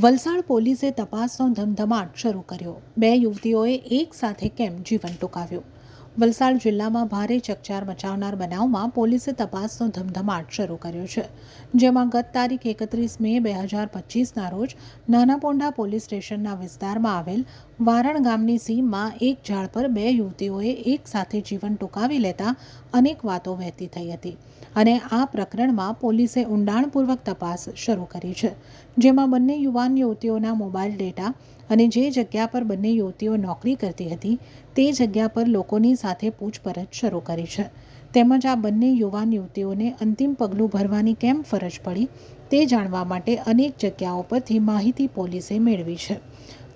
વલસાડ પોલીસે તપાસનો ધમધમાટ શરૂ કર્યો. બે યુવતીઓએ એક સાથે કેમ જીવન ટૂંકાવ્યું? વલસાડ જિલ્લામાં ભારે ચકચાર મચાવનાર બનાવમાં પોલીસે તપાસનો ધમધમાટ શરૂ કર્યો છે. જેમાં ગત તારીખ એકત્રીસ મે બે હજાર પચીસના રોજ નાના પોંઢા પોલીસ સ્ટેશનના વિસ્તારમાં આવેલ વારણ ગામની સીમમાં એક ઝાડ પર બે યુવતીઓએ એક સાથે જીવન ટૂંકાવી લેતા અનેક વાતો વહેતી થઈ હતી અને આ પ્રકરણમાં પોલીસે ઊંડાણપૂર્વક તપાસ શરૂ કરી છે. જેમાં બંને યુવાન યુવતીઓના મોબાઈલ ડેટા અને જે જગ્યા પર બંને યુવતીઓ નોકરી કરતી હતી, તે જગ્યા પર લોકોની સાથે પૂછપરછ શરૂ કરી છે. તેમજ આ બંને યુવાન યુવતીઓને અંતિમ પગલું ભરવાની કેમ ફરજ પડી, તે જાણવા માટે અનેક જગ્યાઓ પરથી માહિતી પોલીસે મેળવી છે.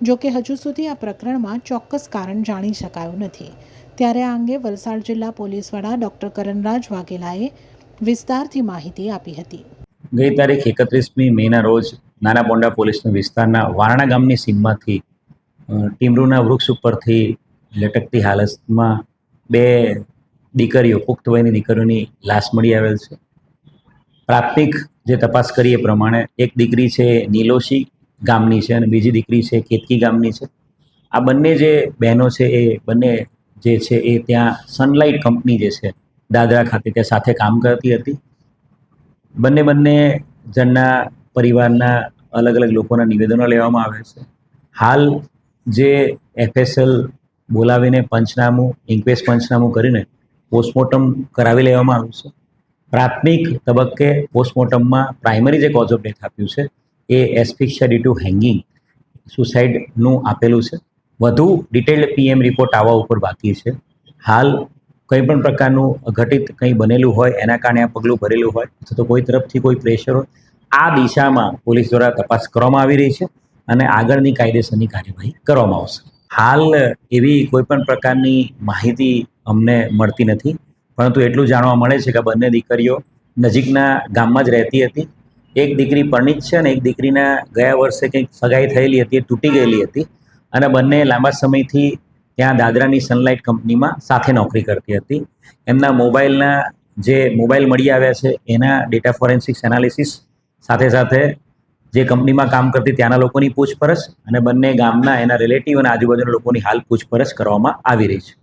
જોકે હજુ સુધી આ પ્રકરણમાં ચોક્કસ કારણ જાણી શકાયું નથી. ત્યારે આ અંગે વલસાડ જિલ્લા પોલીસ વડા ડૉક્ટર કરણરાજ વાઘેલાએ વિસ્તારથી માહિતી આપી હતી. ગઈ તારીખ એકત્રીસમી મેના રોજ નાના પોંડા પોલીસના વિસ્તારના વારણા ગામની સીમમાંથી ટીમરૂના વૃક્ષ ઉપરથી લટકતી હાલતમાં બે દીકરીઓ, પુખ્ત વયની દીકરીઓની લાશ મળી આવેલ છે. પ્રાથમિક જે તપાસ કરીએ પ્રમાણે એક દીકરી છે નીલોશી ગામની છે અને બીજી દીકરી છે કેતકી ગામની છે. આ બંને જે બહેનો છે એ બંને જે છે એ ત્યાં સનલાઇટ કંપની જે છે, દાદરા ખાતે ત્યાં સાથે કામ કરતી હતી. બંને બંને જણના પરિવારના અલગ અલગ લોકોના નિવેદનો લેવામાં આવે છે. હાલ જે એફએસએલ બોલાવીને પંચનામું ઇન્ક્વેસ્ટ પંચનામું કરીને પોસ્ટમોર્ટમ કરાવી લેવામાં આવ્યું છે. પ્રાથમિક તબક્કે પોસ્ટમોર્ટમમાં પ્રાઇમરી જે કોઝ ઓફ ડેથ આપ્યું છે એ એસ્ફિક્સિયા ડ્યુ ટુ હેંગિંગ સુસાઇડનું આપેલું છે. વધુ ડિટેલ્ડ પીએમ રિપોર્ટ આવવા ઉપર બાકી છે. હાલ કંઈ પણ પ્રકારનું ઘટિત કંઈ બનેલું હોય, એના કારણે આ પગલું ભરેલું હોય અથવા તો કોઈ તરફથી કોઈ પ્રેશર હોય આ દિશામાં પોલીસ દ્વારા તપાસ કરવામાં આવી રહી છે અને આગળની કાયદેસરની કાર્યવાહી કરવામાં આવશે. હાલ એવી કોઈ પણ પ્રકારની માહિતી અમને મળતી નથી, પરંતુ એટલું જાણવા મળે છે કે બંને દીકરીઓ નજીકના ગામમાં જ રહેતી હતી. એક દીકરી પરણિત છે અને એક દીકરીના ગયા વર્ષે કંઈક સગાઈ થયેલી હતી, તૂટી ગયેલી હતી અને બંને લાંબા સમયથી ત્યાં દાદરાની સનલાઇટ કંપનીમાં સાથે નોકરી કરતી હતી. એમના મોબાઈલના જે મોબાઈલ મળી આવ્યા છે, એના ડેટા ફોરેન્સિક્સ એનાલિસિસ સાથે સાથે જે કંપનીમાં કામ કરતી ત્યાંના લોકોની પૂછપરછ અને બંને ગામના એના રિલેટિવ અને આજુબાજુના લોકોની હાલ પૂછપરછ કરવામાં આવી રહી છે.